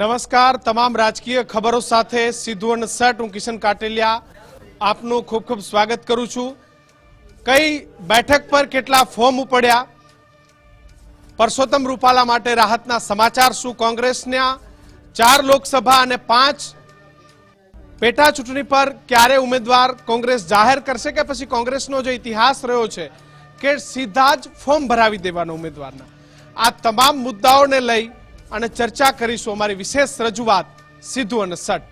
નમસ્કાર. તમામ રાજકીય ખબરો સાથે સીધું અને સટ હું કિશન કાટેલિયા આપનું ખૂબ ખૂબ સ્વાગત કરું છું. કઈ બેઠક પર કેટલા ફોર્મ ઉપડ્યા? પરસોત્તમ રૂપાલા માટે રાહતના સમાચાર શું? કોંગ્રેસના ચાર લોકસભા અને પાંચ પેટા ચૂંટણી પર ક્યારે ઉમેદવાર કોંગ્રેસ જાહેર કરશે કે પછી કોંગ્રેસનો જે ઇતિહાસ રહ્યો છે કે સીધા જ ફોર્મ ભરાવી દેવાના ઉમેદવારના? આ તમામ મુદ્દાઓને લઈ અને ચર્ચા કરીશું અમારી વિશેષ રજૂઆત સીધું અને સટ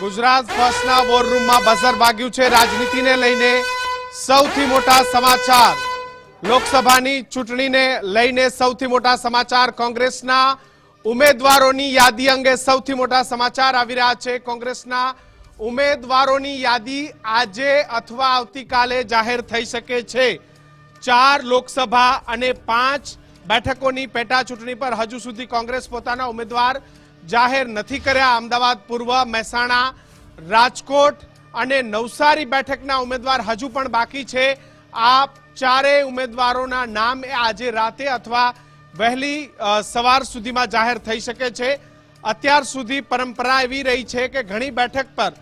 ગુજરાત ફર્સ્ટના વોરરૂમમાં બઝર વાગ્યું છે. રાજનીતિને લઈને સૌથી મોટા સમાચાર. લોકસભાની ચૂંટણીને લઈને સૌથી મોટા સમાચાર કોંગ્રેસના ઉમેદવારોની યાદી અંગે સૌથી મોટા સમાચાર આવી રહ્યા છે. કોંગ્રેસના ઉમેદવારોની યાદી આજે અથવા આવતીકાલે જાહેર થઈ શકે છે. ચાર લોકસભા અને પાંચ બેઠકોની પેટા ચૂંટણી પર હજુ સુધી કોંગ્રેસ પોતાના ઉમેદવાર જાહેર નથી કર્યા. અમદાવાદ, પૂર્વ, મહેસાણા, રાજકોટ અને નવસારી બેઠકના ઉમેદવાર હજુ પણ બાકી છે. આ ચારેય ઉમેદવારોના નામ આજે રાતે અથવા વહેલી સવાર સુધીમાં જાહેર થઈ શકે છે. અત્યાર સુધી પરંપરા એવી રહી છે કે ઘણી બેઠક પર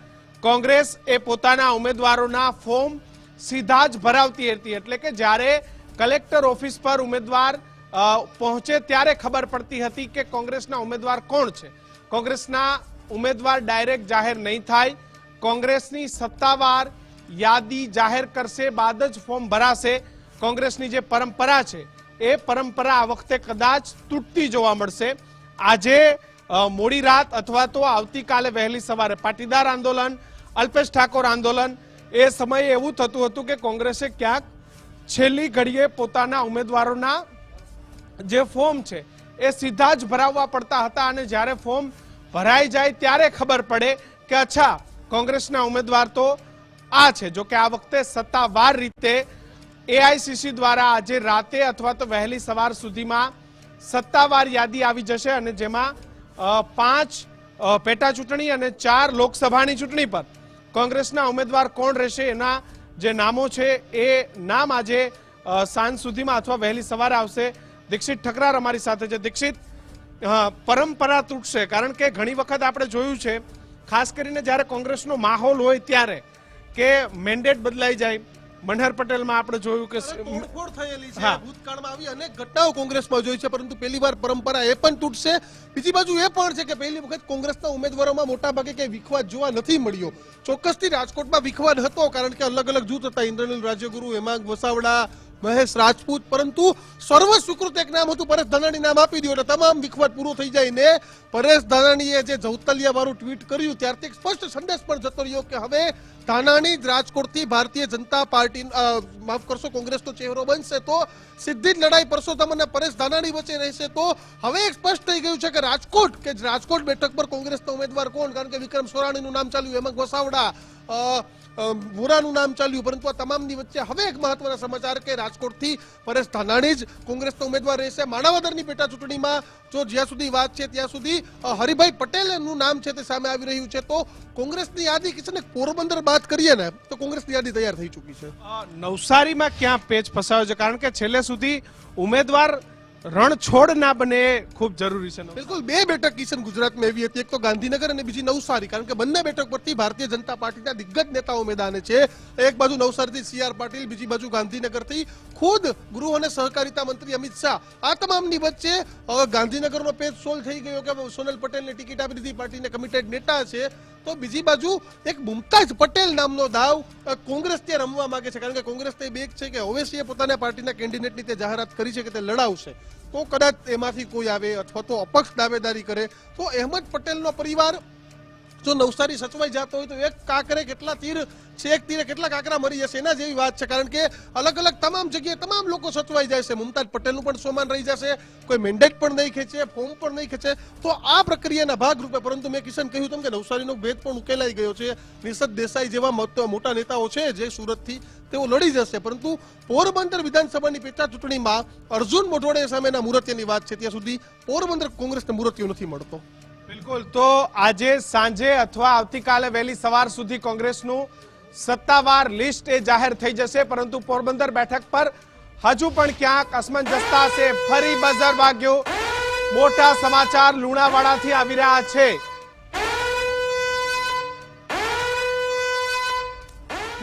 કોંગ્રેસ એ પોતાના ઉમેદવારોના ફોર્મ સીધા જ ભરાવતી હતી. એટલે કે જ્યારે કલેક્ટર ઓફિસ પર ઉમેદવાર અ, પહોંચે ત્યારે ખબર પડતી હતી કે કોંગ્રેસના ઉમેદવાર કોણ છે. કોંગ્રેસના ઉમેદવાર ડાયરેક્ટ જાહેર નહીં થાય. કોંગ્રેસની સત્તાવાર યાદી જાહેર કરશે બાદ જ ફોર્મ ભરાશે. કોંગ્રેસની જે પરંપરા છે એ પરંપરા આ વખતે કદાચ તૂટતી જોવા મળશે. આજે અ, મોડી રાત અથવા તો આવતીકાલે વહેલી સવારે પાટીદાર આંદોલન અલ્પેશ ઠાકોર આંદોલન. એ સમયે એવું થતું હતું કે કોંગ્રેસે ક્યાંક છેલ્લી ઘડીએ પોતાના ઉમેદવારોના જે ફોર્મ છે, એ સીધા જ ભરાવવા પડતા હતા અને જ્યારે ફોર્મ ભરાઈ જાય ત્યારે ખબર પડે કે અચ્છા, કોંગ્રેસના ઉમેદવાર તો આ છે. જો કે આ વખતે સત્તાવાર રીતે એઆઈસીસી દ્વારા આજે રાતે અથવા તો વહેલી સવાર સુધીમાં સત્તાવાર યાદી આવી જશે અને જેમાં પાંચ પેટા ચૂંટણી અને ચાર લોકસભાની ચૂંટણી પર કોંગ્રેસના ઉમેદવાર કોણ રહેશે, એના જે નામો છે, એ નામ આજે સાંજ સુધીમાં અથવા વહેલી સવારે આવશે. દીક્ષિત ઠકરાર અમારી સાથે છે. દીક્ષિત પરંપરા તૂટશે, કારણ કે ઘણી વખત આપણે જોયું છે, ખાસ કરીને જ્યારે કોંગ્રેસનો માહોલ હોય ત્યારે, કે મેન્ડેટ બદલાઈ જાય મનહર પટેલમાં આપણે જોયું કે તોડફોડ થયેલી છે. ભૂતકાળમાં આવી અનેક ઘટનાઓ કોંગ્રેસમાં જોઈ છે પરંતુ પહેલી વાર પરંપરા એ પણ તૂટશે. બીજી બાજુ એ પણ છે કે પહેલી વખત કોંગ્રેસના ઉમેદવારોમાં મોટા ભાગે કે વિખવાદ જોવા નથી મળ્યો. ચોક્કસથી રાજકોટમાં વિખવાદ હતો કારણ કે અલગ અલગ જૂથ હતા. ઇન્દ્રનીલ રાજ્યગુરુ હેમાંગ વસાવડા મહેશ રાજપૂત, પરંતુ સર્વ સ્વીકૃત એક નામ હતું, પરેશ ધાનાણી નામ આપી દીધું એટલે તમામ વિખવાટ પૂરો થઈ જાય ને પરેશ ધાનાણીએ જે જૌતલિયા વાળું ટ્વીટ કર્યું, ત્યારથી સ્પષ્ટ સંદેશ પણ જતો રહ્યો કે હવે ધાનાણી જ રાજકોટથી ભારતીય જનતા પાર્ટી માફ કરશો, કોંગ્રેસનો ચહેરો બનશે તો સીધી જ લડાઈ પરસોત્તમ અને પરેશ ધાનાણી વચ્ચે રહેશે તો હવે એક સ્પષ્ટ થઈ ગયું છે કે રાજકોટ કે રાજકોટ બેઠક પર કોંગ્રેસના ઉમેદવાર કોણ? કારણ કે વિક્રમ સોરાણીનું નામ ચાલ્યું એમાં વસાવડા વોરાનું નામ ચાલ્યું, પરંતુ આ તમામની વચ્ચે હવે એક મહત્વના સમાચાર કે રાજકોટથી પરેશ ધાનાણી જ કોંગ્રેસના ઉમેદવાર રહેશે. માણાવદરની પેટા ચૂંટણીમાં જો જ્યાં સુધી વાત છે ત્યાં સુધી હરિભાઈ પટેલનું નામ છે તે સામે આવી રહ્યું છે. તો કોંગ્રેસની યાદી એક પોરબંદર બાદ કરીએ ને, તો કોંગ્રેસની યાદી તૈયાર થઈ ચૂકી છે. નવસારીમાં ક્યાં પેચ ફસાયો છે? કારણ કે છેલ્લે સુધી ઉમેદવાર રણછોડ ના બને ખૂબ જરૂરી છે બિલકુલ, બે બેઠક કિશન ગુજરાતમાં એવી હતી. એક તો ગાંધીનગર અને બીજી નવસારી, કારણ કે બંને બેઠક પરથી ભારતીય જનતા પાર્ટીના દિગ્ગજ નેતાઓ મેદાને છે. એક બાજુ નવસારીથી સી આર પાટીલ, બીજી બાજુ ગાંધીનગરથી ખુદ ગૃહ અને સહકારિતા મંત્રી અમિત શાહ. આ તમામની વચ્ચે ગાંધીનગરનો પેજ સોલ્વ થઈ ગયો કે સોનલ પટેલને ટિકિટ આપી દીધી, પાર્ટીને કમિટેડ નેતા છે. તો બીજી બાજુ એક મુમતાજ પટેલ નામનો દાવ કોંગ્રેસ તે રમવા માંગે છે. કારણ કે કોંગ્રેસ તે બેક છે કે ઓવેસીએ પોતાના પાર્ટીના કેન્ડિડેટની તે જાહેરાત કરી છે કે તે લડાવશે. તો કદાચ એમાંથી કોઈ આવે અથવા તો અપક્ષ દાવેદારી કરે. તો અહેમદ પટેલનો પરિવાર જો નવસારી સચવાઈ જતો હોય તો એક કાંકરે કેટલા તીર છે? એક તીરે કેટલા કાંકરા મરી જશે? એના જેવી વાત છે, કારણ કે અલગ અલગ તમામ જગ્યાએ તમામ લોકો સચવાઈ જાય છે. મુમતાજ પટેલનું પણ સોમાન રહી જશે. કોઈ મેન્ડેટ પણ નહીં ખેંચે ફોર્મ પણ નહીં ખેંચે. તો આ પ્રક્રિયાના ભાગરૂપે, પરંતુ મેં કિશન કહ્યું તેમ કે નવસારીનો ભેદ પણ ઉકેલાઈ ગયો છે. નિષદ દેસાઈ જેવા મોટા નેતાઓ છે જે સુરતથી તેઓ લડી જશે. પરંતુ પોરબંદર વિધાનસભાની પેટા ચૂંટણીમાં અર્જુન મોઢવાડિયા સામેના મુરતિયાની વાત છે. ત્યાં સુધી પોરબંદર કોંગ્રેસને મુરતિયો નથી મળતો. બિલકુલ. તો આજે સાંજે અથવા આવતીકાલે વહેલી સવાર સુધી કોંગ્રેસનું સત્તાવાર લિસ્ટ એ જાહેર થઈ જશે, પરંતુ પોરબંદર બેઠક પર હજુ પણ ક્યાંક અસમંજસતા છે. ફરી બઝર વાગ્યો. મોટા સમાચાર લુણાવાડાથી આવી રહ્યા છે.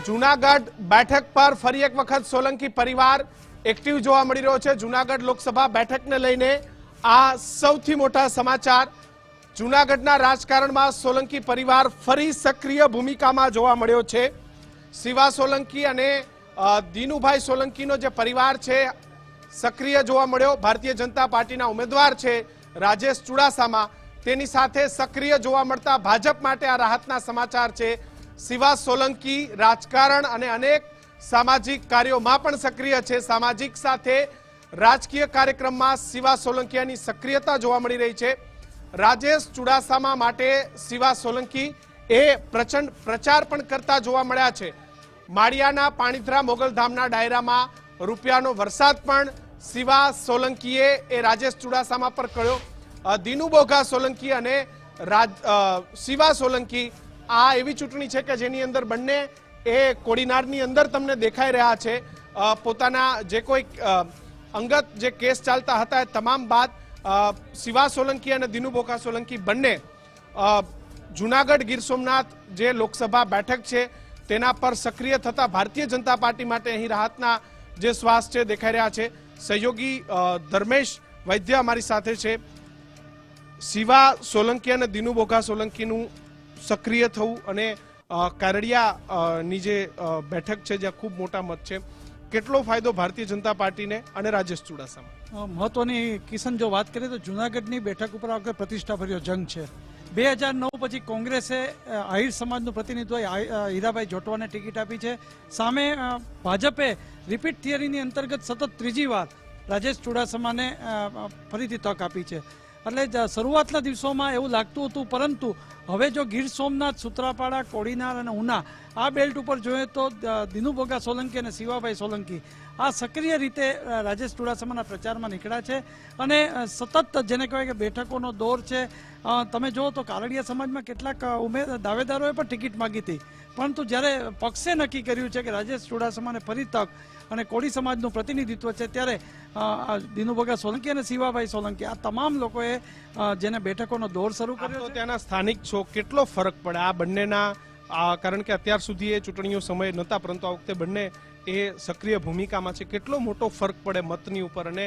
જુનાગઢ બેઠક પર ફરી એક વખત સોલંકી પરિવાર એક્ટિવ જોવા મળી રહ્યો છે. જુનાગઢ લોકસભા બેઠકને લઈને આ સૌથી મોટા સમાચાર જુનાગઢના રાજકારણમાં સોલંકી પરિવાર ફરી સક્રિય ભૂમિકામાં જોવા મળ્યો છે. શિવા સોલંકી અને દિનુભાઈ સોલંકીનો જે પરિવાર છે, સક્રિય જોવા મળ્યો. ભારતીય જનતા પાર્ટીના ઉમેદવાર છે, રાજેશ ચુડાસામા. તેની સાથે સક્રિય જોવા મળતા ભાજપ માટે આ રાહતના સમાચાર છે. શિવા સોલંકી રાજકારણ અને અનેક સામાજિક કાર્યોમાં પણ સક્રિય છે. સામાજિક સાથે રાજકીય કાર્યક્રમમાં શિવા સોલંકીયાની સક્રિયતા જોવા મળી રહી છે. રાજેશ ચુડાસામા માટે શિવા સોલંકી એ પ્રચંડ પ્રચાર પણ કરતા જોવા મળ્યા છે. માળિયાના પાણીધરા મોગલધામના ડાયરામાં રૂપિયાનો વરસાદ પણ શિવા સોલંકીએ એ રાજેશ ચુડાસામા પર કર્યો. દીનુ બોઘા સોલંકી અને રાજ શિવા સોલંકી આ એવી ચૂંટણી છે કે જેની અંદર બંને એ કોડીનારની અંદર તમને દેખાઈ રહ્યા છે. પોતાના જે કોઈ અંગત જે કેસ ચાલતા હતા એ તમામ બાદ શિવા સોલંકી અને દિનુ બોકા સોલંકી બંને જુનાગઢ ગીર સોમનાથ જે લોકસભા બેઠક છે, તેના પર સક્રિય થતા ભારતીય જનતા પાર્ટી માટે અહીં રાહતના જે શ્વાસ છે દેખાઈ રહ્યા છે. સહયોગી ધર્મેશ વૈદ્ય અમારી સાથે છે. શિવા સોલંકી અને દિનુ બોઘા સોલંકીનું સક્રિય થવું અને કારડિયાની જે બેઠક છે, જ્યાં ખૂબ મોટા મત છે. કેટલો ફાયદો ભારતીય જનતા પાર્ટીને અને રાજેશ ચુડાસમા મહત્વની કિશન, જો વાત કરીએ તો જુનાગઢની બેઠક ઉપર વખતે પ્રતિષ્ઠાભર્યો જંગ છે. બે હજાર નવ પછી કોંગ્રેસે આહિર સમાજનું પ્રતિનિધિત્વ હીરાભાઈ જોટવાને ટિકિટ આપી છે. સામે ભાજપે રિપીટ થિયરીની અંતર્ગત સતત ત્રીજી વાર રાજેશ ચુડાસમાને ફરીથી તક આપી છે. એટલે શરૂઆતના દિવસોમાં એવું લાગતું હતું, પરંતુ હવે જો ગીર સોમનાથ, સુત્રાપાડા, કોડીનાર અને ઉના આ બેલ્ટ ઉપર જોઈએ તો દિનુભોગા દિનુ સોલંકી અને શિવાભાઈ સોલંકી આ સક્રિય રીતે રાજેશ ચુડાસમાના પ્રચારમાં નીકળ્યા છે અને સતત જેને કહેવાય કે બેઠકોનો દોર છે. તમે જુઓ તો કારડિયા સમાજમાં કેટલાક ઉમેદ દાવેદારોએ પણ ટિકિટ માગી હતી. પરંતુ જ્યારે પક્ષે નક્કી કર્યું છે કે રાજેશ ચુડાસમાને ફરી તક અને કોળી સમાજનું પ્રતિનિધિત્વ છે ત્યારે અ, આ દિનુ બોગા સોલંકી અને શિવાભાઈ સોલંકી આ તમામ લોકોએ જેને બેઠકોનો દોર શરૂ કર્યો ત્યાંના સ્થાનિક છો કેટલો ફરક પડે? આ બંનેના કારણ કે અત્યાર સુધી એ ચૂંટણીઓ સમય નહોતા પરંતુ આ વખતે બંને એ સક્રિય ભૂમિકામાં છે. કેટલો મોટો ફરક પડે મતની ઉપર અને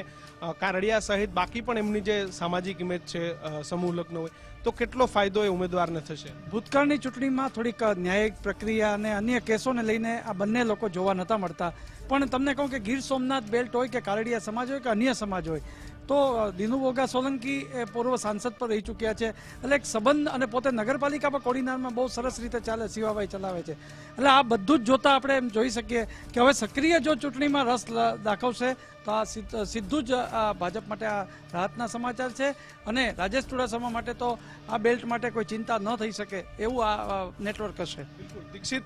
કારડિયા સહિત બાકી પણ એમની જે સામાજિક ઇમેજ છે સમૂહ લગ્ન હોય, તો કેટલો ફાયદો એ ઉમેદવારને થશે? ભૂતકાળની ચૂંટણીમાં થોડીક ન્યાયિક પ્રક્રિયા અને અન્ય કેસોને લઈને આ બંને લોકો જોવા નતા મળતા. પણ તમને કહું કે ગીર સોમનાથ બેલ્ટ હોય કે કારડિયા સમાજ હોય કે અન્ય સમાજ હોય તો અ, દિનુ બોગા સોલંકી એ પૂર્વ સાંસદ પર રહી ચૂક્યા છે. એટલે એક સંબંધ અને પોતે નગરપાલિકા પણ કોડીનારમાં બહુ સરસ રીતે ચાલે શિવાભાઈ ચલાવે છે. એટલે આ બધું જ જોતા આપણે એમ જોઈ શકીએ કે હવે સક્રિય જો ચૂંટણીમાં રસ દાખવશે તો આ સીધું જ આ ભાજપ માટે આ રાહતના સમાચાર છે. અને રાજેશ ચુડાસમા માટે તો આ બેલ્ટ માટે કોઈ ચિંતા ન થઈ શકે એવું આ નેટવર્ક હશે. બિલકુલ. દીક્ષિત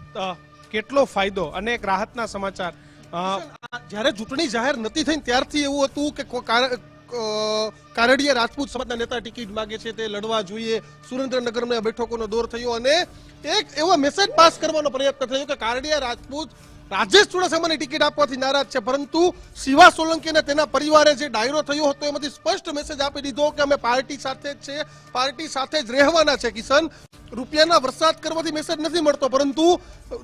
કેટલો ફાયદો અને એક રાહતના સમાચાર. જ્યારે ચૂંટણી જાહેર નથી થઈ ત્યારથી એવું હતું કે કારડિયા રાજપૂત સમાજના નેતા ટિકિટ માંગે છે તે લડવા જોઈએ. સુરેન્દ્રનગરમાં બેઠકોનો દોર થયો અને એક એવો મેસેજ પાસ કરવાનો પ્રયત્ન થયો કે કારડિયા રાજપૂત રાજેશ ચુડાસમાની ટિકિટ આપવાથી નારાજ છે, પરંતુ શિવા સોલંકી અને તેના પરિવારે જે ડાયરો થયો હતો, એમાંથી સ્પષ્ટ મેસેજ આપી દીધો કે અમે પાર્ટી સાથે જ છે, પાર્ટી સાથે જ રહેવાના છે, કિશન. રૂપિયાના વરસાદ કરવાથી મેસેજ નથી મળતો, પરંતુ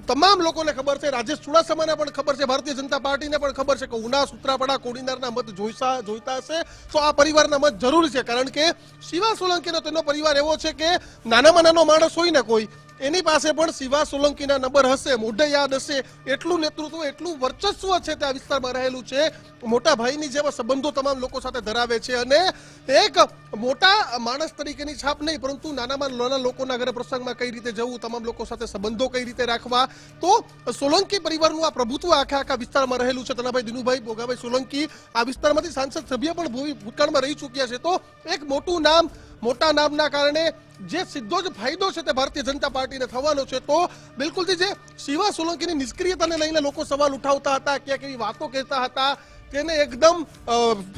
તમામ લોકોને ખબર છે, રાજેશ ચુડાસમાને પણ ખબર છે, ભારતીય જનતા પાર્ટીને પણ ખબર છે કે ઉના, સુત્રાપડા, કોડીનારના મત જોઈતા જોઈતા હશે. તો આ પરિવારના મત જરૂરી છે, કારણ કે શિવા સોલંકીનો તેનો પરિવાર એવો છે કે નાનામાં નાનો માણસ હોય ને કોઈ એની પાસે પણ શિવા સોલંકીના નંબર હશે. મોઢે યાદ હશે. એટલું નેતૃત્વ, એટલું વર્ચસ્વ છે તે આ વિસ્તારમાં રહેલું છે. મોટા ભાઈની જેવા સંબંધો તમામ લોકો સાથે ધરાવે છે અને એક મોટા માણસ તરીકેની છાપ નહીં, પરંતુ નાનામાં નાના લોકોના ઘરે પ્રસંગમાં કઈ રીતે જવું, તમામ લોકો સાથે સંબંધો કઈ રીતે રાખવા. તો સોલંકી પરિવારનું આ પ્રભુત્વ આખા આખા વિસ્તારમાં રહેલું છે. તનાભાઈ દિનુભાઈ બોગાભાઈ સોલંકી આ વિસ્તારમાંથી સાંસદ સભ્ય પણ ભૂતકાળમાં રહી ચૂક્યા છે. તો એક મોટું નામ, મોટા નામના કારણે જે સીધો જ ફાયદો છે તે ભારતીય જનતા પાર્ટીને થવાનો છે, તો બિલકુલથી જે શિવા સોલંકીની નિષ્ક્રિયતાને લઈને લોકો સવાલ ઉઠાવતા હતા ક્યાંક એવી વાતો કહેતા હતા, તેને એકદમ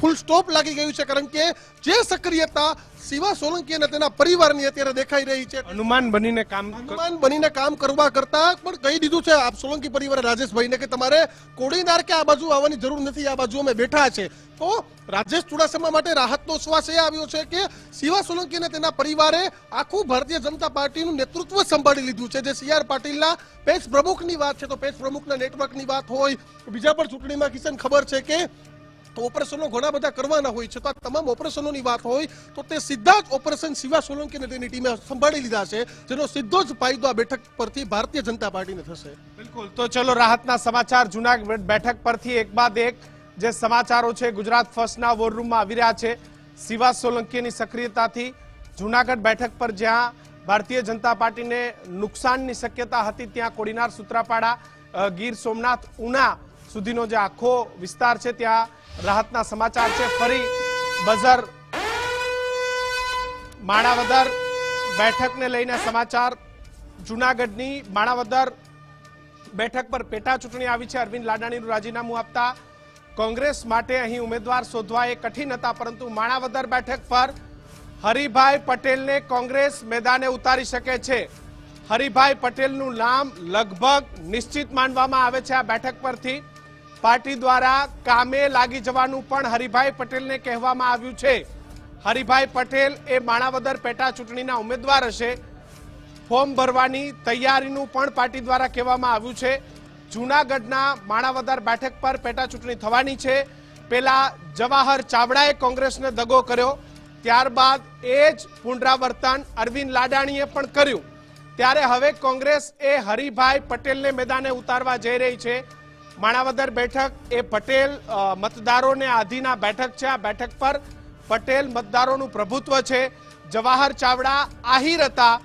ફૂલ સ્ટોપ લાગી ગયું છે, કારણ કે જે સક્રિયતા શિવા સોલંકી અને તેના પરિવારની અત્યારે દેખાઈ રહી છે. હનુમાન બનીને કામ હનુમાન બનીને કામ કરવા કરતા પણ કહી દીધું છે આપ સોલંકી પરિવારે રાજેશભાઈને કે તમારે કોડીનાર કે આ બાજુ આવવાની જરૂર નથી આ બાજુ અમે બેઠા છે. તો રાજેશ ચુડાસમા માટે રાહતનો શ્વાસ એ આવ્યો છે કે શિવા સોલંકી અને તેના પરિવારે આખું ભારતીય જનતા પાર્ટીનું નેતૃત્વ સંભાળી લીધું છે. જે સી આર પાટીલના પેજ પ્રમુખની વાત છે તો પેજ પ્રમુખના નેટવર્કની વાત હોય. બીજા પણ ચૂંટણીમાં કિશન ખબર છે કે ઓપરેશનો ઘણા બધા કરવાના હોય છે. તો આ તમામ ઓપરેશનોની વાત હોય, તો તે સીધા જ ઓપરેશન શિવા સોલંકી તેની ટીમે સંભાળી લીધા છે, જેનો સીધો જ ફાયદો આ બેઠક પરથી ભારતીય જનતા પાર્ટીને થશે. બિલકુલ. તો ચલો, રાહતના સમાચાર. જૂનાગઢ બેઠક પરથી એક બાદ એક જે સમાચારો છે, ગુજરાત ફર્સ્ટના વોર રૂમમાં આવી રહ્યા છે. શિવા સોલંકીની સક્રિયતાથી જૂનાગઢ બેઠક પર જ્યાં ભારતીય જનતા પાર્ટીને નુકસાનની શક્યતા હતી, ત્યાં કોડીનાર સુત્રાપાડા ગીર સોમનાથ, ઉના સુધીનો જે આખો વિસ્તાર છે, ત્યાં રાહતના સમાચાર છે. ફરી બઝર માણાવદર બેઠકને લઈને સમાચાર. જૂનાગઢની માણાવદર બેઠક પર પેટા ચૂંટણી આવી છે. અરવિંદ લાડાણીનું રાજીનામું આપતા કોંગ્રેસ માટે અહીં ઉમેદવાર શોધવા એ કઠિન હતા, પરંતુ માણાવદર બેઠક પર હરિભાઈ પટેલને કોંગ્રેસ મેદાને ઉતારી શકે છે. હરિભાઈ પટેલનું નામ લગભગ નિશ્ચિત માનવામાં આવે છે. આ બેઠક પરથી પાર્ટી દ્વારા કામે લાગી જવાનું પણ હરિભાઈ પટેલને કહેવામાં આવ્યું છે. હરિભાઈ પટેલ એ માણાવદર પેટા ચૂંટણીના ઉમેદવાર હશે. ફોર્મ ભરવાની તૈયારીનું પણ પાર્ટી દ્વારા કહેવામાં આવ્યું છે. જૂનાગઢના માણાવદર બેઠક પર પેટા ચૂંટણી થવાની છે. પેલા જવાહર ચાવડાએ કોંગ્રેસને દગો કર્યો. ત્યારબાદ એ જ પુનરાવર્તન અરવિંદ લાડાણીએ પણ કર્યું. ત્યારે હવે કોંગ્રેસ એ હરિભાઈ પટેલને મેદાને ઉતારવા જઈ રહી છે. માણાવદર બેઠક એ પટેલ મતદારોને આધીના બેઠક છે. આ બેઠક પર પટેલ મતદારોનું પ્રભુત્વ છે. જવાહર ચાવડા આહિર હતા,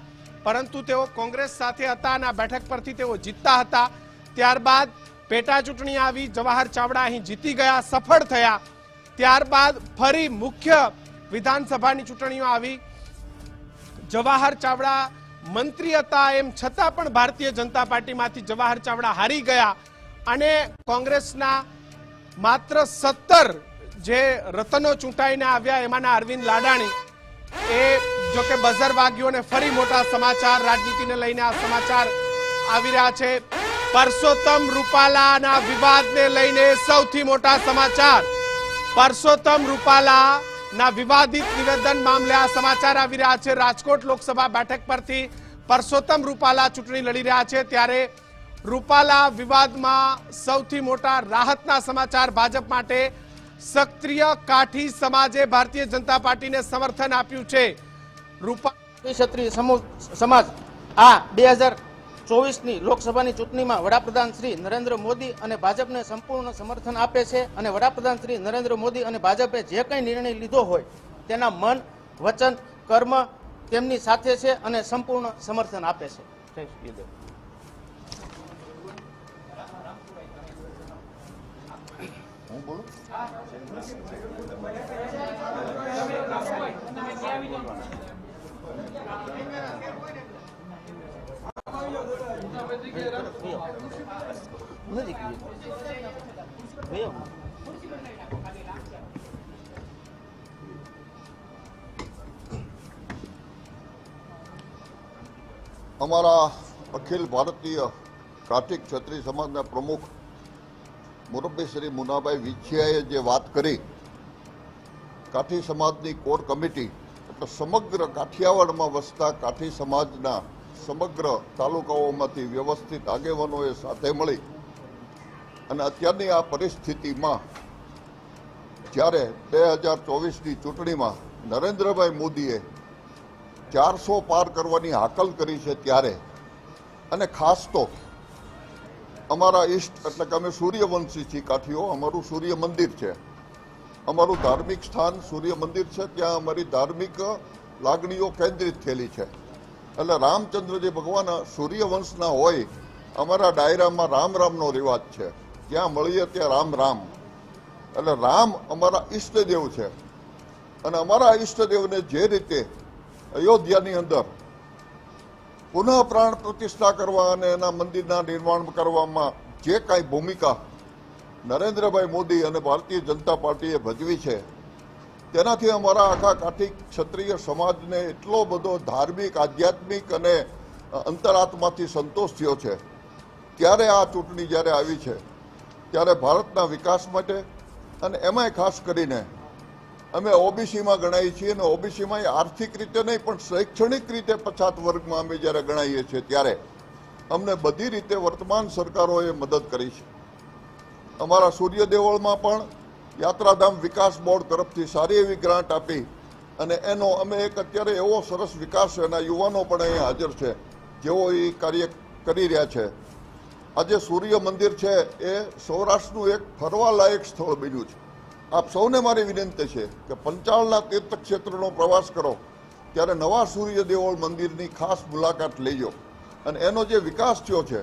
પરંતુ તેઓ કોંગ્રેસ સાથે હતા અને આ બેઠક પરથી તેઓ જીતતા હતા. ત્યારબાદ પેટા ચૂંટણી આવી, જવાહર ચાવડા અહીં જીતી ગયા, સફળ થયા. ત્યારબાદ ફરી મુખ્ય વિધાનસભાની ચૂંટણીઓ આવી. જવાહર ચાવડા મંત્રી હતા એમ છતાં પણ ભારતીય જનતા પાર્ટીમાંથી જવાહર ચાવડા હારી ગયા. અને કોંગ્રેસના માત્ર સત્તર જે રતનો ચૂંટાઈને આવ્યા એમાંના અરવિંદ લાડાણી, એ જો કે બઝર વાગ્યો અને ફરી મોટા સમાચાર, રાજનીતિને લઈને આ સમાચાર આવી રહ્યા છે. પરસોત્તમ રૂપાલાના વિવાદને લઈને સૌથી મોટા સમાચાર. પરસોત્તમ રૂપાલા ના વિવાદિત નિવેદન મામલે આ સમાચાર આવી રહ્યા છે. રાજકોટ લોકસભા બેઠક પરથી પરસોત્તમ રૂપાલા ચૂંટણી લડી રહ્યા છે. ત્યારે રૂપાલા વિવાદમાં સૌથી મોટા રાહતના સમાચાર ભાજપ માટે સક્રિય કાઠી સમાજે ભારતીય જનતા પાર્ટીને સમર્થન આપ્યું છે. રૂપા ક્ષત્રિય સમાજ આ બે હજાર ચોવીસની લોકસભાની ચૂંટણીમાં વડાપ્રધાન શ્રી નરેન્દ્ર મોદી અને ભાજપને સંપૂર્ણ સમર્થન આપે છે અને વડાપ્રધાન શ્રી નરેન્દ્ર મોદી અને ભાજપે જે કંઈ નિર્ણય લીધો હોય તેના મન, વચન, કર્મ તેમની સાથે છે અને સંપૂર્ણ સમર્થન આપે છે. જય શ્રી બોલું અમારા અખિલ ભારતીય કાર્તિક ક્ષત્રિય સમાજના પ્રમુખ મુરબ્બી શ્રી મુનાભાઈ વિછિયાએ જે વાત કરી, કાઠી સમાજની કોર કમિટી, એટલે સમગ્ર કાઠિયાવાડમાં વસતા કાઠી સમાજના સમગ્ર તાલુકાઓમાંથી વ્યવસ્થિત આગેવાનોએ સાથે મળી અને અત્યારની આ પરિસ્થિતિમાં જ્યારે બે હજાર ચોવીસની ચૂંટણીમાં નરેન્દ્રભાઈ મોદીએ ચારસો પાર કરવાની હાકલ કરી છે ત્યારે, અને ખાસ તો અમારા ઈષ્ટ એટલે કે અમે સૂર્યવંશી છીએ કાઠીઓ, અમારું સૂર્ય મંદિર છે. અમારું ધાર્મિક સ્થાન સૂર્ય મંદિર છે, ત્યાં અમારી ધાર્મિક લાગણીઓ કેન્દ્રિત થયેલી છે. એટલે રામચંદ્રજી ભગવાન સૂર્યવંશના હોય, અમારા ડાયરામાં રામ રામનો રિવાજ છે. જ્યાં મળીએ ત્યાં રામ રામ. એટલે રામ અમારા ઈષ્ટદેવ છે. અને અમારા ઈષ્ટદેવને જે રીતે અયોધ્યાની અંદર પુનઃ પ્રાણ પ્રતિષ્ઠા કરવા અને એના મંદિરના નિર્માણ કરવામાં જે કાંઈ ભૂમિકા નરેન્દ્રભાઈ મોદી અને ભારતીય જનતા પાર્ટીએ ભજવી છે, તેનાથી અમારા આખા કાઠી ક્ષત્રિય સમાજને એટલો બધો ધાર્મિક, આધ્યાત્મિક અને અંતરાત્માથી સંતોષ થયો છે. ત્યારે આ ચૂંટણી જ્યારે આવી છે, ત્યારે ભારતના વિકાસ માટે અને એમાંય ખાસ કરીને અમે ઓબીસીમાં ગણાઈએ છીએ અને ઓબીસીમાં આર્થિક રીતે નહીં, પણ શૈક્ષણિક રીતે પછાત વર્ગમાં અમે જ્યારે ગણાઈએ છીએ ત્યારે અમને બધી રીતે વર્તમાન સરકારોએ મદદ કરી છે. અમારા સૂર્ય દેવળમાં પણ યાત્રાધામ વિકાસ બોર્ડ તરફથી સારી એવી ગ્રાન્ટ આપી અને એનો અમે એક અત્યારે એવો સરસ વિકાસ એના યુવાનો પણ અહીંયા હાજર છે, જેઓ એ કાર્ય કરી રહ્યા છે. આજે સૂર્ય મંદિર છે, એ સૌરાષ્ટ્રનું એક ફરવાલાયક સ્થળ બન્યું છે. આપ સૌને મારી વિનંતી છે કે પંચાળના તીર્થ ક્ષેત્રનો પ્રવાસ કરો, ત્યારે નવા સૂર્ય દેવળ મંદિરની ખાસ મુલાકાત લેજો. અને એનો જે વિકાસ થયો છે,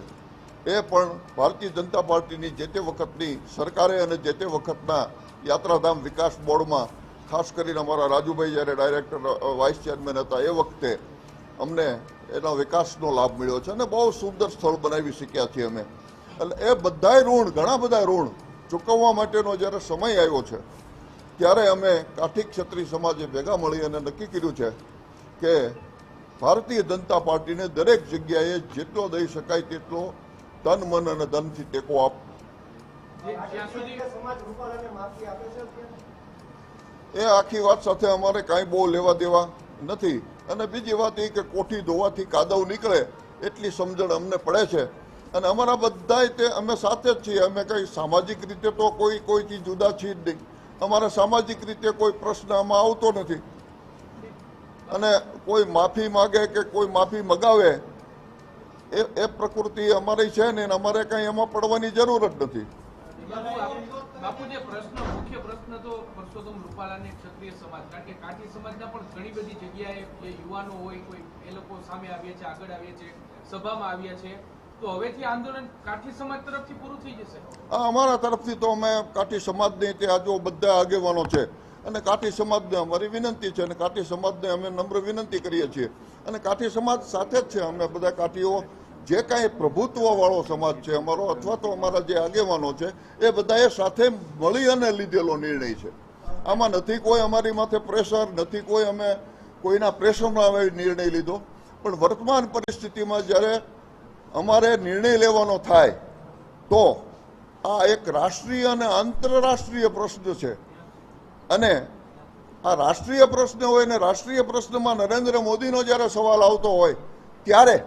એ પણ ભારતીય જનતા પાર્ટીની જે તે વખતની સરકારે અને જે તે વખતના યાત્રાધામ વિકાસ બોર્ડમાં, ખાસ કરીને અમારા રાજુભાઈ જ્યારે ડાયરેક્ટર વાઇસ ચેરમેન હતા એ વખતે, અમને એના વિકાસનો લાભ મળ્યો છે અને બહુ સુંદર સ્થળ બનાવી શક્યા છીએ અમે. એટલે એ બધાય ઋણ, ઘણા બધા ઋણ ચૂકવવા માટેનો જ્યારે સમય આવ્યો છે ત્યારે અમે કાઠી ક્ષત્રિય સમાજે ભેગા મળી અને નક્કી કર્યું છે કે ભારતીય જનતા પાર્ટીને દરેક જગ્યાએ જેટલો દઈ શકાય તેટલો તન મન અને ધનથી ટેકો આપ એ આખી વાત સાથે અમારે કાંઈ બહુ લેવા દેવા નથી. અને બીજી વાત એ કે કોઠી ધોવાથી કાદવ નીકળે એટલી સમજણ અમને પડે છે. અને અમારા બધાય તે અમે સાથે જ છીએ. અમે કંઈ સામાજિક રીતે તો કોઈ, કોઈથી જુદા છીએ જ નહીં. અમારા સામાજિક રીતે કોઈ પ્રશ્ન આમાં આવતો નથી. અને કોઈ માફી માગે કે કોઈ માફી મગાવે, એ એ પ્રકૃતિ અમારી છે ને અમારે કંઈ એમાં પડવાની જરૂર જ નથી. સભામાં આવ્યા છે. તો અમારા તરફથી તો અમે કાઠી સમાજની તે જો બધા આગેવાનો છે. અને કાઠી સમાજને અમારી વિનંતી છે અને કાઠી સમાજને અમે નમ્ર વિનંતી કરીએ છીએ. અને કાઠી સમાજ સાથે જ છે અમે બધા કાઠીઓ. જે કાંઈ પ્રભુત્વવાળો સમાજ છે અમારો અથવા તો અમારા જે આગેવાનો છે, એ બધાએ સાથે મળી અને લીધેલો નિર્ણય છે. આમાં નથી કોઈ અમારી માથે પ્રેશર, નથી કોઈ અમે કોઈના પ્રેશરમાં નિર્ણય લીધો. પણ વર્તમાન પરિસ્થિતિમાં જ્યારે અમારે નિર્ણય લેવાનો થાય, તો આ એક રાષ્ટ્રીય અને આંતરરાષ્ટ્રીય પ્રશ્ન છે. અને આ રાષ્ટ્રીય પ્રશ્ન હોય ને રાષ્ટ્રીય પ્રશ્નમાં નરેન્દ્ર મોદીનો જ્યારે સવાલ આવતો હોય, ત્યારે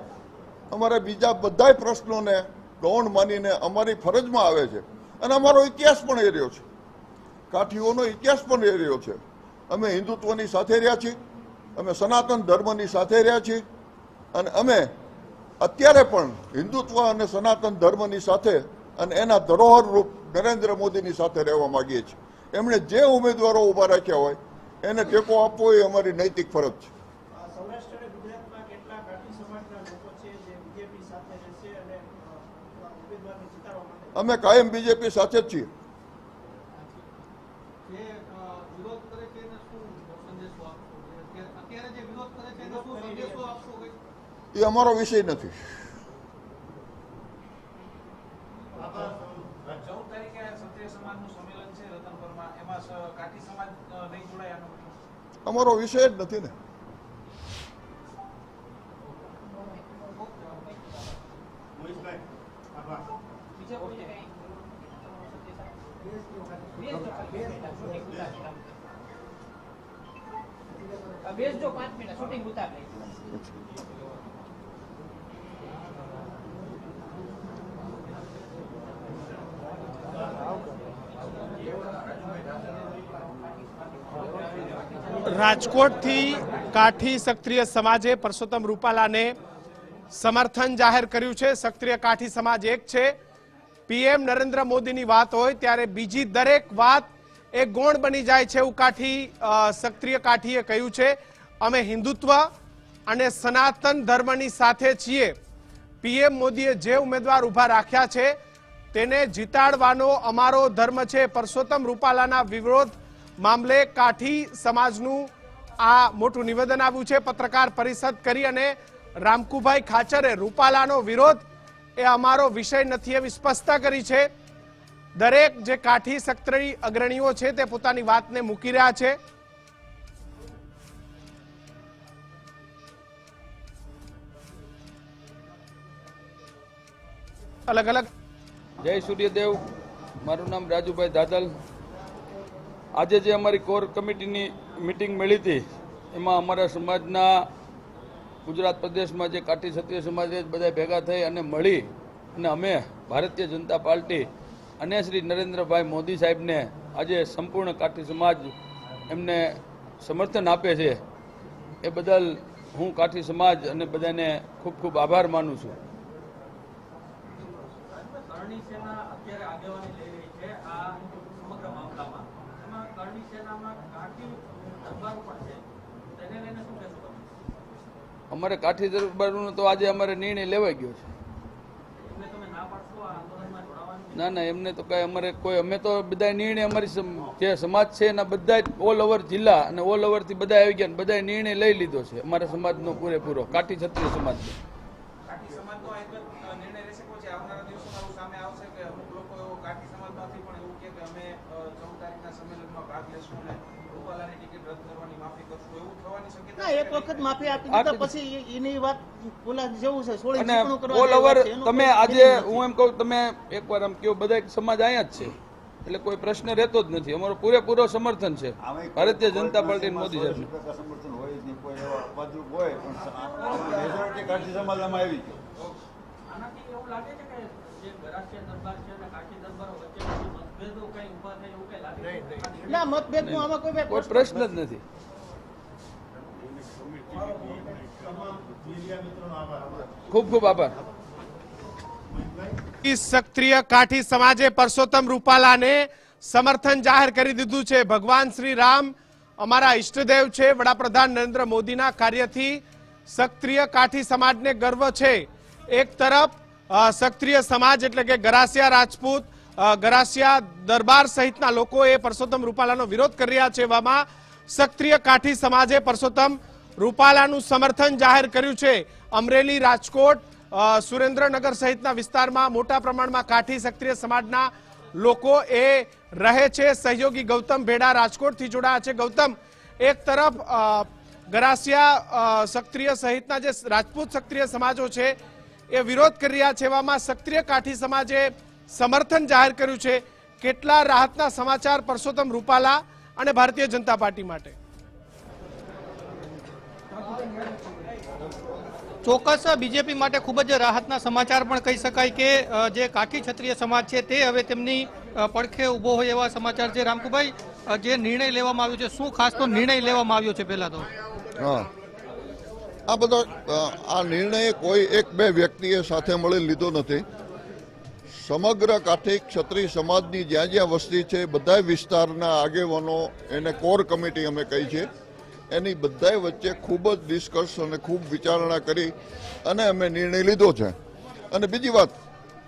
અમારે બીજા બધાય પ્રશ્નોને ગૌણ માનીને અમારી ફરજમાં આવે છે. અને અમારો ઇતિહાસ પણ એ રહ્યો છે. કાઠીઓનો ઇતિહાસ પણ એ રહ્યો છે. અમે હિન્દુત્વની સાથે રહ્યા છીએ, અમે સનાતન ધર્મની સાથે રહ્યા છીએ, અને અમે અત્યારે પણ હિન્દુત્વ અને સનાતન ધર્મની સાથે અને એના ધરોહર રૂપ નરેન્દ્ર મોદીની સાથે રહેવા માંગીએ છીએ. એમણે જે ઉમેદવારો ઊભા રાખ્યા હોય એને ટેકો આપવો એ અમારી નૈતિક ફરજ છે. સૌરાષ્ટ્ર અને ગુજરાતમાં કેટલા કાઠી સમાજના લોકો છે જે બીજેપી સાથે રહેશે અને અ, ઉમેદવારને જીતાડવા માટે? અમે કાયમ બીજેપી સાથે જ છીએ. જે વિરોધ કરે છે એ અમારો વિષય નથી. અમારો વિષય જ નથી ને. બેસજો પાંચ મિનિટ શૂટિંગ ઉતાર રાજકોટથી કાઠી સક્રિય સમાજે પરસોત્તમ રૂપાલાને સમર્થન જાહેર કર્યું છે. સક્રિય કાઠી સમાજ એક છે. પીએમ નરેન્દ્ર મોદીની વાત હોય ત્યારે બીજી દરેક વાત એ ગૌણ બની જાય છે એવું કાઠી સક્રિય કાઠીએ કહ્યું છે. અમે હિન્દુત્વ અને સનાતન ધર્મની સાથે છીએ. પીએમ મોદીએ જે ઉમેદવાર ઊભા રાખ્યા છે તેને જીતાડવાનો અમારો ધર્મ છે. પરસોત્તમ રૂપાલાના વિરોધ મામલે કાઠી સમાજનું આ મોટું નિવેદન આવ્યું છે. પત્રકાર પરિષદ કરી અને રામકુભાઈ ખાચરે રૂપાલાનો વિરોધ એ અમારો વિષય નથી એવી સ્પષ્ટતા કરી છે. દરેક જે કાઠી સક્તરી અગ્રણીઓ છે તે પોતાની વાતને મૂકી રહ્યા છે. અલગ અલગ જય સૂર્યદેવ. મારું નામ રાજુભાઈ દાદલ. આજે જે અમારી કોર કમિટીની મિટિંગ મળી હતી, એમાં અમારા સમાજના ગુજરાત પ્રદેશમાં જે કાઠી ક્ષત્રિય સમાજ બધા ભેગા થઈ અને મળી અને અમે ભારતીય જનતા પાર્ટી અને શ્રી નરેન્દ્રભાઈ મોદી સાહેબને આજે સંપૂર્ણ કાઠી સમાજ એમને સમર્થન આપે છે, એ બદલ હું કાઠી સમાજ અને બધાને ખૂબ ખૂબ આભાર માનું છું કરણી સેના અત્યારે આગેવાની લઈ રહી છે આ સમગ્ર મામલામાં એમાં કરણી સેનામાં કાઠી દરબાર પણ છે તેને લઈને શું કહેશો તમે અમારે કાઠી દરબારનો તો આજે અમારે નિર્ણય લેવાઈ ગયો છે. ના ના એમને તો કઈ અમારે કોઈ અમે તો બધા નિર્ણય અમારી જે સમાજ છે એના બધા ઓલ ઓવર જિલ્લા અને ઓલ ઓવરથી બધા આવી ગયા બધા નિર્ણય લઈ લીધો છે અમારા સમાજનો પૂરેપૂરો કાઠી ક્ષત્રિય સમાજ સમાજનો એક જ નિર્ણય રહેશે પછી આવનારા દિવસોમાં એવું સામે આવશે કે અમુક લોકો એવો કાઠી સમાજમાંથી પણ એવું કહે કે અમે ચૌદ તારીખના સંમેલનમાં ભાગ લેશું અને રૂપાલાની ટિકિટ રદ કરવાની માફી કરશું એવું થવાની શક્યતા ના એક વખત માફી આપી દીધા પછી એની વાત ઓલા જેવું છે સોળી ચીકણું કરવા ઓલ ઓવર વાત છે. એનું તમે આજે હું એમ કહું તમે એકવાર આમ કહો બધા સમાજ અહીંયા જ છે. એટલે કોઈ પ્રશ્ન રહેતો જ નથી. અમારો પૂરેપૂરો સમર્થન છે. ભારતીય જનતા પાર્ટી મોદી સાહેબ. સમર્થન હોય નહીં કોઈ એવા અપવાદરૂપ હોય પણ મેજોરિટી કાઠી સમાજમાં આવી ગયો. આનાથી એવું લાગે છે કે જે ગરાસિયા દરબાર છે અને કાઠી દરબારો વચ્ચે કોઈ મતભેદો કઈ ઊભા થાય એવું કઈ લાગે છે? ના મતભેદનું આમાં કોઈ બે કોઈ પ્રશ્ન જ નથી. ખૂબ ખૂબ આભાર. સક્રિય કાઠી સમાજે પરસોત્તમ રૂપાલાને સમર્થન જાહેર કરી દીધું છે. ભગવાન શ્રી રામ અમારા ઈષ્ટદેવ છે. વડાપ્રધાન નરેન્દ્ર મોદીના કાર્યથી સક્રિય કાઠી સમાજને ગર્વ છે. એક તરફ સક્રિય સમાજ એટલે કે ગરાસિયા રાજપૂત ગરાસિયા દરબાર સહિતના લોકોએ પરસોત્તમ રૂપાલાનો વિરોધ કરી રહ્યા છે. એવામાં સક્રિય કાઠી સમાજે પરસોત્તમ રૂપાલાનું સમર્થન જાહેર કર્યું છે. અમરેલી રાજકોટ સુરેન્દ્રનગર સહિતના વિસ્તારમાં મોટા પ્રમાણમાં કાઠી ક્ષત્રિય સમાજના લોકો એ રહે છે. સહયોગી ગૌતમ ભેડા રાજકોટથી જોડાયા છે. ગૌતમ, એક તરફ ગરાસિયા ક્ષત્રિય સહિતના જે રાજપૂત ક્ષત્રિય સમાજો છે એ વિરોધ કરી રહ્યા છે. એવામાં ક્ષત્રિય કાઠી સમાજે સમર્થન જાહેર કર્યું છે. કેટલા રાહતના સમાચાર પરસોત્તમ રૂપાલા અને ભારતીય જનતા પાર્ટી માટે? ચોક્કસ બીજેપી માટે ખૂબ જ રાહતના સમાચાર પણ કહી શકાય કે જે કાઠી ક્ષત્રિય સમાજ છે તે હવે તેમની પડખે ઊભો હોય એવા સમાચાર છે. રામકુભાઈ જે નિર્ણય લેવામાં આવ્યો છે, શું ખાસ તો નિર્ણય લેવામાં આવ્યો છે પહેલા તો? હા. આ બધો આ નિર્ણય કોઈ એક બે વ્યક્તિએ સાથે મળી લીધો નથી. સમગ્ર કાઠી ક્ષત્રિય સમાજની જ્યાં જ્યાં વસ્તી છે, બધા વિસ્તારના આગેવાનો એને કોર કમિટી અમે કહી છે. એની બધાય વચ્ચે ખૂબ જ ડિસ્કસ અને ખૂબ વિચારણા કરી અને અમે નિર્ણય લીધો છે. અને બીજી વાત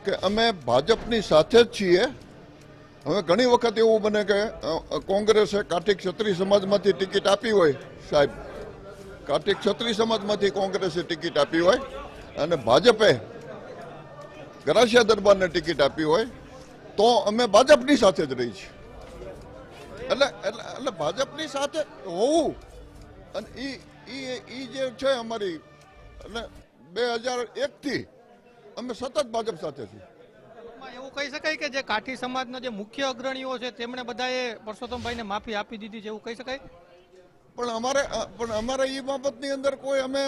કે અમે ભાજપની સાથે જ છીએ. હવે ઘણી વખત એવું બને કે કોંગ્રેસે કાઠી ક્ષત્રિય સમાજમાંથી ટિકિટ આપી હોય, સાહેબ. કાઠી ક્ષત્રિય સમાજમાંથી કોંગ્રેસે ટિકિટ આપી હોય અને ભાજપે ગરાસિયા દરબારને ટિકિટ આપી હોય, તો અમે ભાજપની સાથે જ રહી છીએ. એટલે એટલે એટલે ભાજપની સાથે હોવું અને એ એ એ જે છે અમારી એટલે બે હજાર એકથી અમે સતત ભાજપ સાથે છીએ. એવું કહી શકાય કે જે કાઠી સમાજના જે મુખ્ય અગ્રણીઓ છે તેમણે બધાએ પરસોત્તમભાઈને માફી આપી દીધી છે એવું કહી શકાય? પણ અમારે પણ અમારે એ બાબતની અંદર કોઈ અમે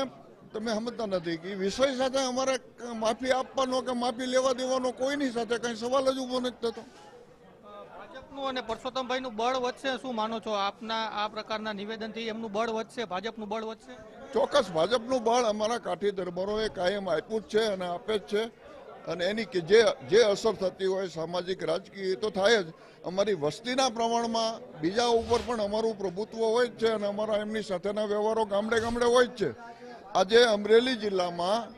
તમે સમજતા નથી કે વિષય સાથે અમારે માફી આપવાનો કે માફી લેવા દેવાનો કોઈની સાથે કંઈ સવાલ જ ઊભો નથી થતો. ભાજપનું અને પરસોત્તમભાઈનું બળ વધશે શું માનો છો? આપના, આ પ્રકારના નિવેદનથી એમનું બળ વધશે, ભાજપનું બળ વધશે? ચોક્કસ ભાજપનું બળ અમારા કાઠી દરબારોએ કાયમ આપ્યું જ છે અને આપે જ છે. અને એની કે જે જે અસર થતી હોય, સામાજિક, રાજકીય તો થાય જ. અમારી વસ્તીના પ્રમાણમાં બીજા ઉપર પણ અમારું પ્રભુત્વ હોય જ છે અને અમારા એમની સાથેના વ્યવહારો ગામડે ગામડે હોય જ છે. આજે અમરેલી જિલ્લામાં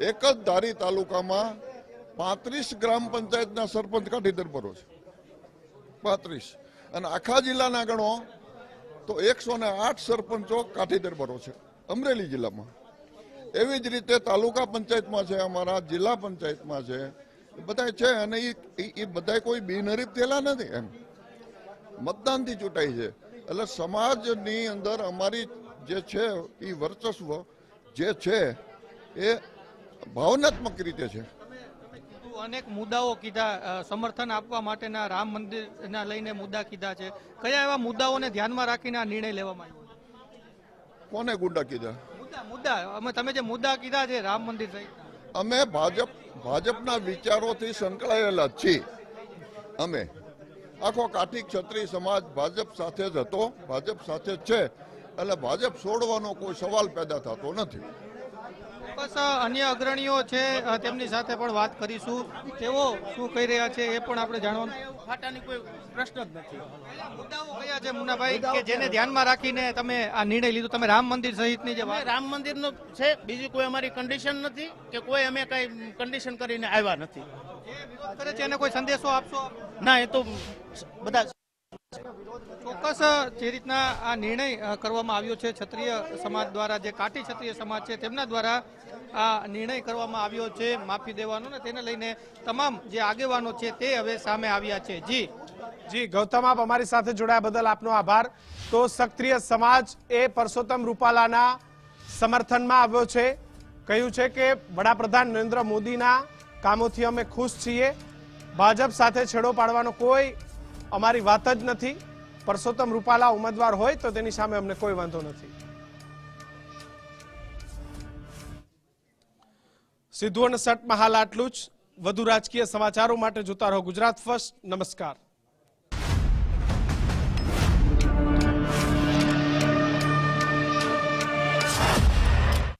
એક જ ધારી તાલુકામાં પાંત્રીસ ગ્રામ પંચાયતના સરપંચ કાઠી દરબારો છે. પાંત્રીસ. અને આખા જિલ્લાના ગણો, તો એકસો ને આઠ સરપંચો કાઠી દરબારો છે, અમરેલી જિલ્લામાં. એવી જ રીતે તાલુકા પંચાયતમાં છે, અમારા જિલ્લા પંચાયતમાં છે બધા છે, અને એ બધા કોઈ બિનહરીફ થયેલા નથી એમ. મતદાનથી ચૂંટાય છે. એટલે સમાજની અંદર અમારી જે છે એ વર્ચસ્વ જે છે, એ ભાવનાત્મક રીતે છે. અનેક મુદ્દાઓ કીધા સમર્થન આપવા માટેના રામ મંદિરના લઈને મુદ્દા કીધા છે. કયા એવા મુદ્દાઓને ધ્યાનમાં રાખીને આ નિર્ણય લેવામાં આવ્યો? કોને ગુંડા કીધા? મુદ્દા મુદ્દા. અમે તમે જે મુદ્દા કીધા છે રામ મંદિર સહિત. અમે ભાજપ ભાજપના વિચારોથી સંકળાયેલા છીએ. અમે. આખો કાઠી ક્ષત્રિય સમાજ ભાજપ સાથે જ હતો ભાજપ સાથે જ છે. એટલે ભાજપ છોડવાનો કોઈ સવાલ પેદા થતો નથી. અ, અન્ય અગ્રણીઓ છે તેમની સાથે પણ વાત કરીશું. તેઓ શું કહી રહ્યા છે એ પણ આપણે જાણવાનું. ફાટાની કોઈ પ્રશ્ન જ નથી. મુદ્દાઓ કયા છે મુન્નાભાઈ? કે જેને ધ્યાનમાં રાખીને તમે આ નિર્ણય લીધો તમે રામ મંદિર સહિતની જે વાત રામ મંદિરનો છે બીજી કોઈ અમારી કન્ડિશન નથી કે કોઈ અમે કઈ કન્ડિશન કરીને આવ્યા નથી. કરે છે એને કોઈ સંદેશો આપશો? ના એ તો બધા ચોક્કસ, જે રીતના આ નિર્ણય કરવામાં આવ્યો છે, ક્ષત્રિય સમાજ દ્વારા, જે કાઠી ક્ષત્રિય સમાજ છે, તેમના દ્વારા આ નિર્ણય કરવામાં આવ્યો છે, માફી દેવાનો ને તેને લઈને તમામ જે આગેવાનો છે તે હવે સામે આવ્યા છે. જી. જી, ગૌતમ, આપ અમારી સાથે જોડાયા બદલ આપનો આભાર. તો ક્ષત્રિય સમાજ એ પરસોત્તમ રૂપાલાના સમર્થનમાં આવ્યો છે. કહ્યું છે કે વડાપ્રધાન નરેન્દ્ર મોદીના કામોથી અમે ખુશ છીએ. ભાજપ સાથે છેડો પાડવાનો કોઈ અમારી વાત જ નથી. પરસોત્તમ રૂપાલા ઉમેદવાર હોય તો તેની સામે અમને કોઈ વાંધો નથી. સિદ્ધુ અને સટમાં હાલ આટલું જ. વધુ રાજકીય સમાચારો માટે જોતા રહો ગુજરાત ફર્સ્ટ. નમસ્કાર.